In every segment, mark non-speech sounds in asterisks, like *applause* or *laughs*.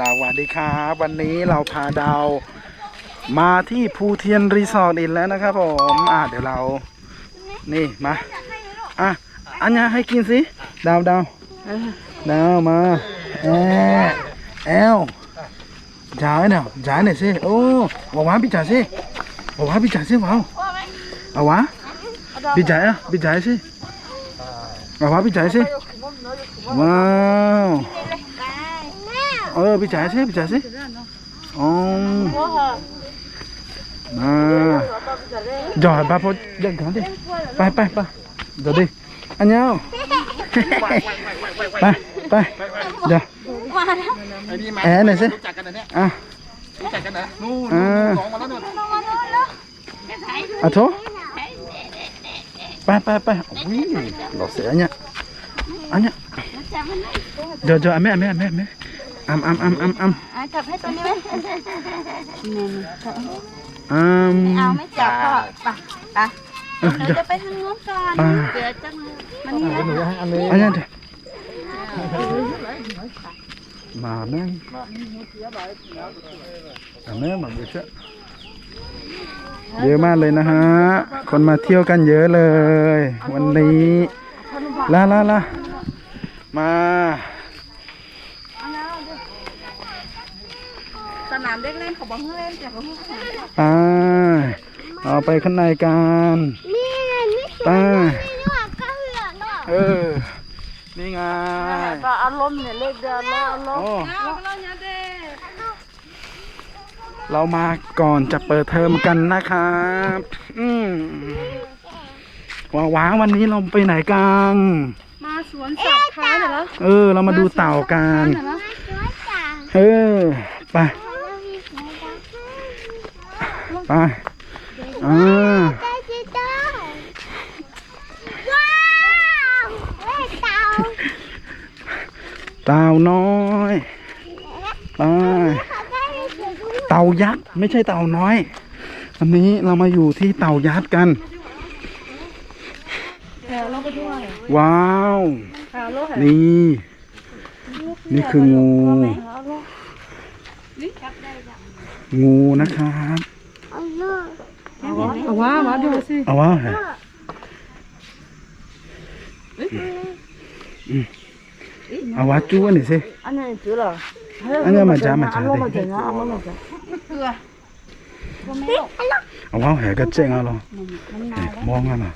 สวัสดีครับ วันนี้เราพาดาวมาที่ภูเทียนรีสอร์ทอีกแล้วนะครับผมอะเดี๋ยวเรา นี่มาอะอันนี้ให้กินสิดาวดาวดาวมาแอแอลจ่ายหน่อยจ่ายหน่อยสิโอ้บอกว่าพี่จ่ายสิบอกว่าพี่จ่ายสิว้าวเอาวะพี่จ่ายอะพี่จ่ายสิบอกว่าพี่จ่ายสิว้าว 어 밑에 아세요? 밑에 아세요? 어. 아. 자, 바보. 자, 가운데. 빨리 빨리 빨리. 너네. 안녕. 빨리 빨리. 자. 에, 네, 세. 아. 아, 저? 빨리 빨리 빨리. 우이. 너 세냐? 아니야. 저, 저, 아메, 아메, 아메, 아메. อ้าอ้ำอ้ำอ้ำอ้ำจับให้ตัวนี้ไหมนี่จับอ้ไม่เอาไม่จับก็ไปไปเดี๋ยวจะไปทางโน้นก่อนเดี๋ยวจะมานี่นะอันนี้อันนี้เมาแม่งแม่มาดูเยอะเยอะมากเลยนะฮะ คนมาเที่ยวกันเยอะเลย วันนี้ลาลาลามาามเด็กเล่นเขาบอกให้เล่นแต่เขาไม่ให้ไปเอาไปข้างในกันนี่นี่ไปนี่ว่าก็เหือเนาะเออนี่ไงก็อารมณ์เนี่ยเล็กเดินแล้วอารมณ์โอ้เอาแล้วเนี่ยเด็กเรามาก่อนจะเปิดเทอมกันนะครับ อืมว้าวางวันนี้เราไปไหนกัน มาสวนสัตว์ค้าเหรอ เออ เรามาดูเต่ากันเหรอเออ ไป ไปอ่าเต่าน้อยไปเต่ายักษ์ไม่ใช่เต่าน้อยวันนี้เรามาอยู่ที่เต่ายักษ์กันว้าว นี่ นี่คืองู งูนะครับ Awá, awá, đưa xí. Awá hả? Awá chú anh xí. Anh này chú là. Anh em mà chả mà chả đi. Ờ, awá hả cái chân à ờ. lo. Mong anh à.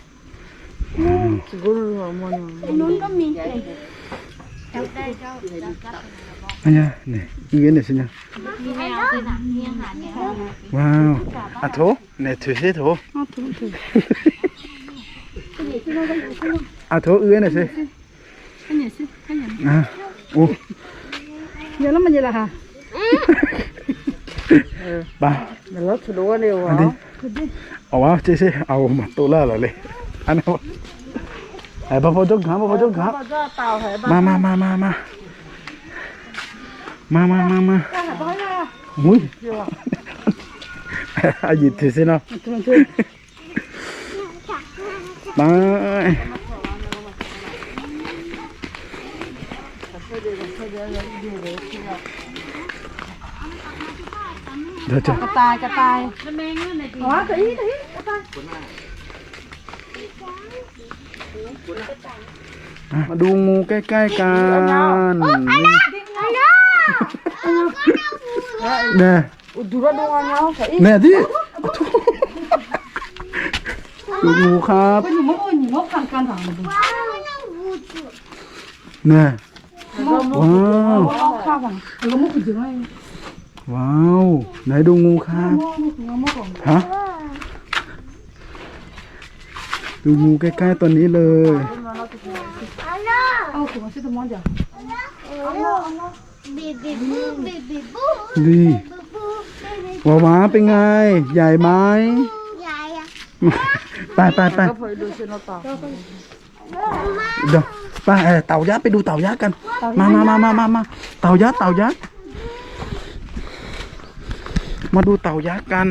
Chỉ có luôn mà mong. Nún có miếng. Đâu đây đâu anh nha này nghiến này xin nha. Wow à thố này thử thế thố. À thố ưa này xin à ô. Nhớ lắm mà vậy là hả? *laughs* Ba. Nó lót thử đũa đi ô ô wow chị chị ô mà tôi là là lì anh em ai bao phút chút hả bao phút chút hả ma ma ma ma ma. มามามามาอุ้ยอายุถือสิเนาะไปเดี๋ยวจะกระตายกระตายอ๋อกรอีกอีกมาดูงูใกล้ๆกัน Nah. Dura doang nyawa kayak. Nah, di. Aduh. ดูงูครับเนี่ยว้าวว้าวไหนดูงูครับฮะดูงูใกล้ๆตัวนี้เลยเอาถุงมาช่วยตัวมอนเดียว จ้ะดีว้าวาเป็นไง ใหญ่ไหมไปไปไป ก็พอดูซื้อต่อเดี๋ยวไปเอ่อเต่ายักษ์ไปดูเต่ายักษ์กัน มามามามามามาเต่ายักษ์เต่ายักษ์มาดูเต่ายักษ์กัน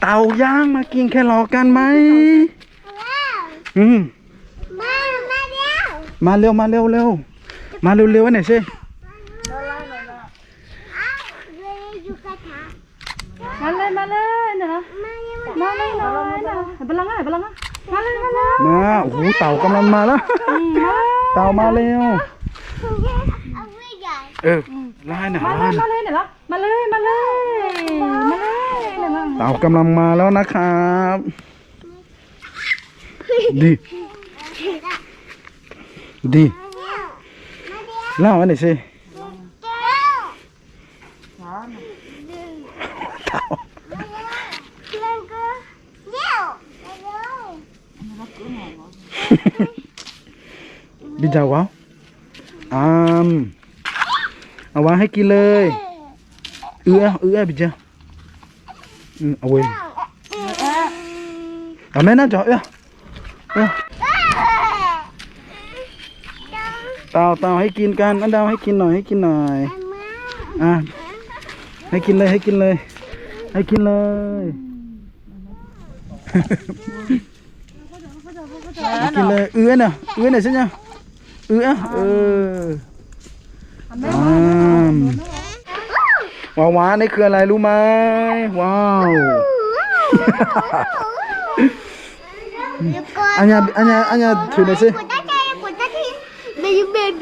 เต่าย่างมากินแครอทกันไหมอืม มาเร็วมาเร็วเร็วมาเร็วๆหน่อยสิมาเลยมาเลยเนาะมาเลยมาเลยเนาะบลังอะบลังอะมาเลยมาเลยมาโอ้โหเต่ากำลังมาแล้วเต่ามาเร็วเออไล่หน่อยมาเลไล่ยหน่มาอยเลยเนาะมาเลยมาเลยมาเลยเนาะเต่ากำลังมาแล้วนะครับดี ดีเล่าอันไหนอยสิเต่าบินจากวะอาม เอาวางให้กินเลยเอื้อเอื้อบินจาอืมเอาไว้เอาแม่น่าจะเอื้อเอื้อเต่าเต่าให้กินกันอันดาวให้กินหน่อยให้กินหน่อยอะให้กินเลยให้กินเลย ให้กินเลยให้กินเลยเอื้อน่ะเอื้อน่ะใช่ไหมเอื้อเอออามว้าวว้านี่คืออะไรรู้ไหมว้าวอันยาอันยาอันยาถือหน่อยสิ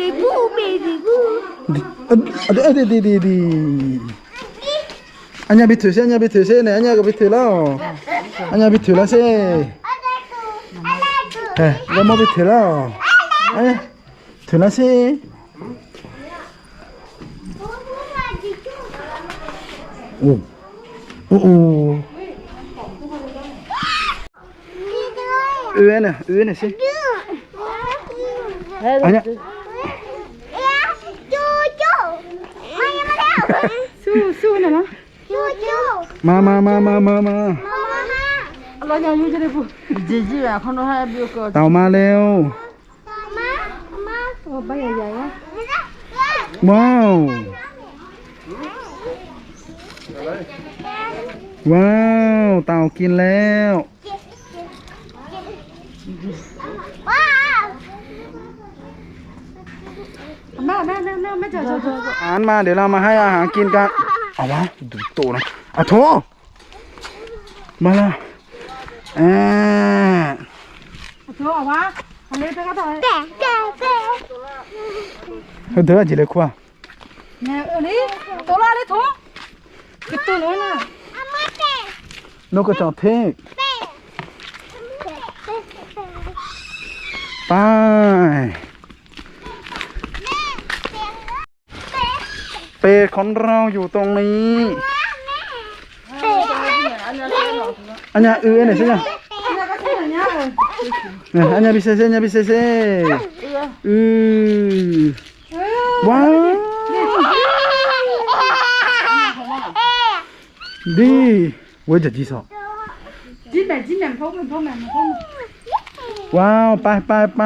Baby, baby, boo, baby, boo. เออเออดีดีดีดีอันยาไปถือสิอันยาไปถือสิเนี่ยอันยาก็ไปถือแล้วอันยาไปถือแล้วสิ I like you. I like you. เฮ้ ยแล้วมาไปถือแล้วเอ้ยถือแล้วสิโอ้โอ้โอ้เอื้อน่ะเอื้อน่ะสิอันยาสู้สู้เนาะมามามามามามาเราอย่าอยู่จะได้ปุ๊จีจีอะคนเราให้บิวก็เต่ามาเร็วโอ้ใบใหญ่ๆอะว้าวว้าว เต่ากินแล้ว แม่แม่แม่แม่ไม่เจอเจอเจออาหารมาเดี๋ยวเรามาให้อาหารกินกัน เอาวะดูโตนะเอาโถมาละอ่าเธอเอาวะอันนี้ไปก็ได้เฮ้ยเดี๋ยวจีเลยขั้วเนี่ยอันนี้ตัวละนี่ถุงคือตัวนู้นน่ะนกกระจอกเทศไป เป็ดของเราอยู่ตรงนี้อันนี้เอือไหนอยสิเนี่ยใช่เนี่ยเลยเนี่ยอันนี้พิเศษอันนี้พิเศษอือว้าวดี我จะดีสอจิ้มแม่จิ้มแม่พ่อแม่พ่อแม่พ่อแม่ว้าวไปไปไป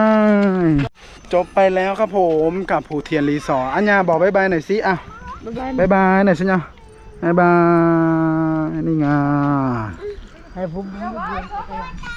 จบไปแล้วครับผมกับภูเทียนรีสอร์ทอัญญาบอกบายบายหน่อยสิอะ บ๊ายบายบาย